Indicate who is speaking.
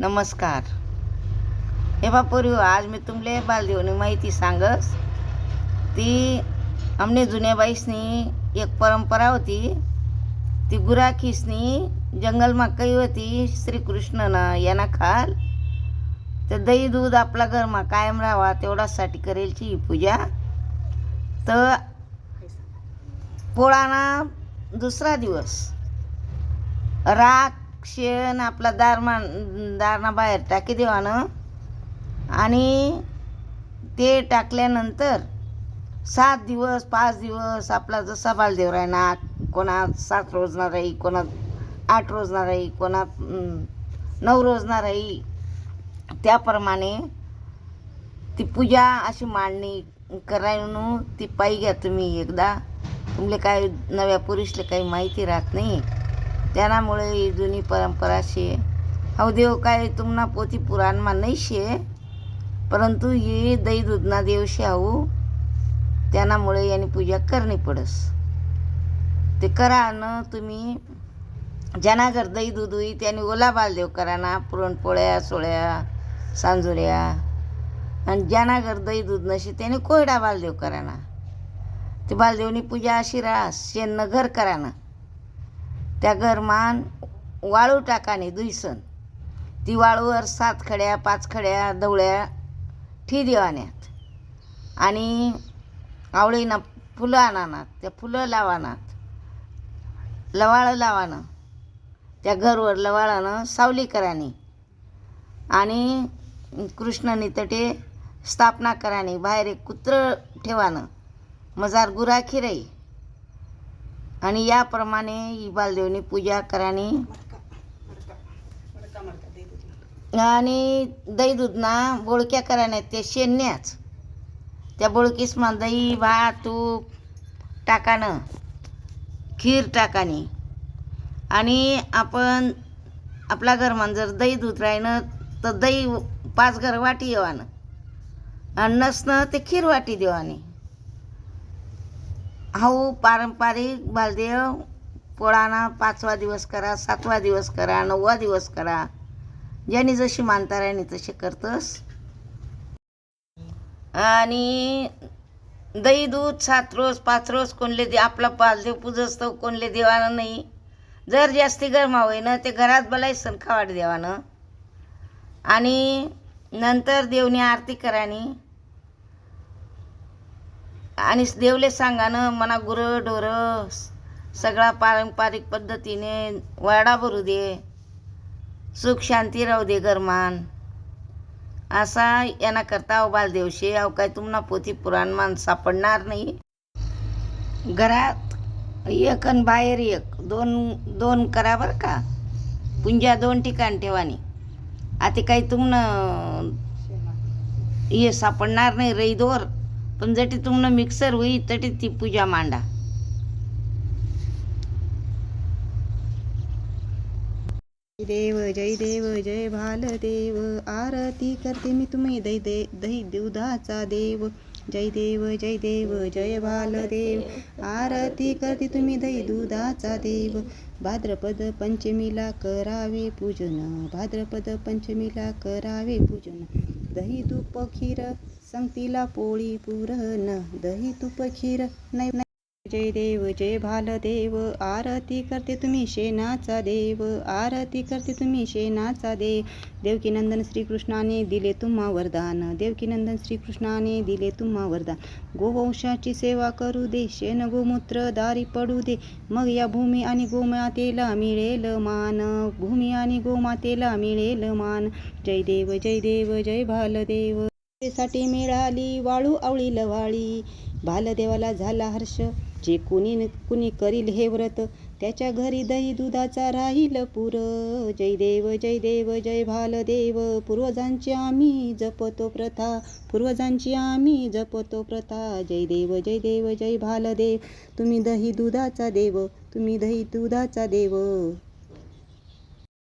Speaker 1: नमस्कार. हे बापूर आज मी तुमले बालदेवनी माहिती सांगस. ती आमने जुन्याबाईसनी एक परंपरा होती. ती गुराखीसनी जंगलमा काही होती श्रीकृष्णनं यांना खाल. तर दही दूध आपला घरमा कायम राहावा तेवढ्यासाठी करेलची ही पूजा. तर पोळाना दुसरा दिवस. राख शेण आपला दारमान दारणा बाहेर टाकी देवानं आणि. ते टाकल्यानंतर सात दिवस पाच दिवस आपला जसा बालदेव राहणार कोणात सात रोजणार राही कोणात आठ रोजणार राही कोणात नऊ रोजणार राही त्याप्रमाणे ती पूजा अशी मांडणी करायनु ती पायी घ्या तुम्ही एकदा. तुमले काय नव्या पुरुषले काही माहिती राहत नाही. त्यामुळे ही जुनी परंपरा शे. हाऊ देव काय तुम्हाला पोती पुराणमा नाही शे. परंतु ये दही दुधना देव शे त्यामुळे याने पूजा करणी पडस. ते करा न तुम्ही. ज्यांना घर दही दूध होई त्याने ओला बालदेव करा ना पुरणपोळ्या सोळ्या सांजुऱ्या. आणि ज्यांना घर दही दूध नसे त्याने कोयडा बालदेव करा ना ते बालदेवनी पूजा अशी राहा शेणनं घर करा ना त्या घरमान वाळू टाकाने दुईसन ती वाळूवर सात खड्या पाच खड्या धवळ्या ठी देवान्यात आणि आवळीना फुलं आणानात त्या फुलं लावानात. लवाळं लावानं. त्या घरवर लवाळानं सावली करानी. आणि कृष्णनी तटे स्थापना करानी बाहेर एक कुत्र ठेवानं. मजार गुराखी राही. आणि याप्रमाणे ही बालदेवनी पूजा करानी आणि दही दूधना बोळक्या कराने ते शेण्याच त्या बोळकीसमा दही भात तूप टाकानं खीर टाकानी. आणि आपण आपल्या घरमान जर दही दूध राहिनं तर दही पाच घर वाटी येवानं. आणि नसणं ते खीर वाटी देवानी. हाऊ पारंपरिक बालदेव पोळाना पाचवा दिवस करा सातवा दिवस करा नववा दिवस करा. ज्यांनी जशी मानता राहिनी तसे करतस. आणि दही दूध सात रोज पाच रोज कोणले दे आपला बालदेव पूजस कोणले देवानं नाही. जर जास्ती गरमा होई ना ते घरात बलायसन खावाट देवानं. आणि नंतर देवनी आरती करानी. आणि देवले सांगानं मना गुरं ढोरं सगळा पारंपरिक पद्धतीने वाडा भरू दे सुख शांती राहू दे घरमान. असा यांना करता अवबाल बालदेवशे अहो काय तुम्हाला पोथी पुराणमान सापडणार नाही. घरात एक आणि बाहेर एक दोन दोन करा बरं का. पुंजा दोन ठिकाण ठेवानी. आता काही तुमनं हे सापडणार नाही रईदोर. पण जटी तुमनं मिक्सर होई तटी ती पूजा मांडा.
Speaker 2: जय देव जय देव जय भालदेव आरती करते मी तुम्ही दही दे दही दुधाचा देव. जय देव जय देव जय भालदेव आरती करते तुम्ही दही दुधाचा देव. भाद्रपद पंचमीला करावे पूजन. भाद्रपद पंचमीला करावे पूजन. दही धूप खीर संगतीला पोळी पुरण दही तूप खीर. नाही नाही. जय देव जय भालदेव आरती करते तुम्ही शेणाचा देव आरती करते तुम्ही शेणाचा देव. देवकीनंदन श्रीकृष्णाने दिले तुम्हा वरदान देवकीनंदन श्रीकृष्णाने दिले तुम्हा वरदान. गोवंशाची सेवा करू दे शेण गोमूत्र दारी पडू दे. मग या भूमी आणि गोमातेला मिळेल मान भूमी आणि गोमातेला मिळेल मान. जय देव जय देव जय भालदेव साठी मिळाली वाळू आवळी लवाळी. भालदेवाला झाला हर्ष. जे कुणी कुणी करील हे व्रत त्याच्या घरी दही दुधाचा राहील पुर. जय देव जय देव जय भालदेव पूर्वजांची आम्ही जपतो प्रथा पूर्वजांची आम्ही जपतो प्रथा. जय देव जय देव जय भालदेव तुम्ही दही दुधाचा देव तुम्ही दही दुधाचा देव.